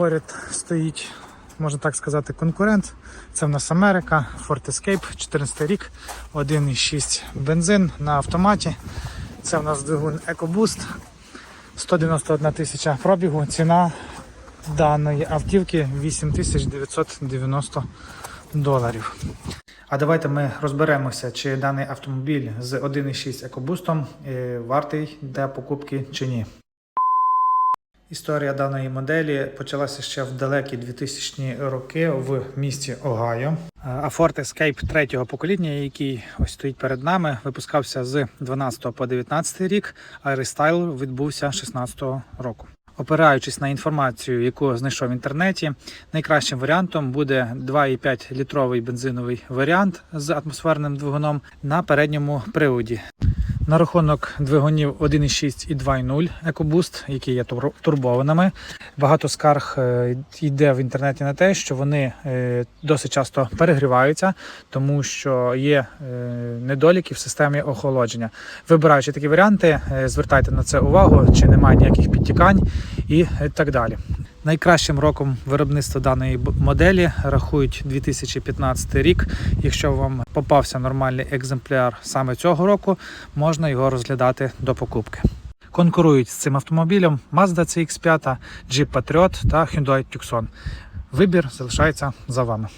Поряд стоїть, можна так сказати, конкурент. Це в нас Америка, Ford Escape, 14 рік, 1,6 бензин на автоматі. Це в нас двигун EcoBoost, 191 тисяча пробігу. Ціна даної автівки 8990 доларів. А давайте ми розберемося, чи даний автомобіль з 1,6 екобустом е, вартий для покупки чи ні. Історія даної моделі почалася ще в далекі 2000-ні роки в місті Огайо. А Ford Escape третього покоління, який ось стоїть перед нами, випускався з 12 по 19 рік, а рестайл відбувся 16 року. Опираючись на інформацію, яку знайшов в інтернеті, найкращим варіантом буде 2,5 літровий бензиновий варіант з атмосферним двигуном на передньому приводі. На рахунок двигунів 1,6 і 2,0 EcoBoost, які є тур- турбованими. Багато скарг е, йде в інтернеті на те, що вони е, досить часто перегріваються, тому що є е, недоліки в системі охолодження. Вибираючи такі варіанти, звертайте на це увагу, чи немає ніяких підтікань і так далі. Найкращим роком виробництва даної моделі рахують 2015 рік. Якщо вам попався нормальний екземпляр саме цього року, можна його розглядати до покупки. Конкурують з цим автомобілем Mazda CX-5, Jeep Patriot та Hyundai Tucson. Вибір залишається за вами.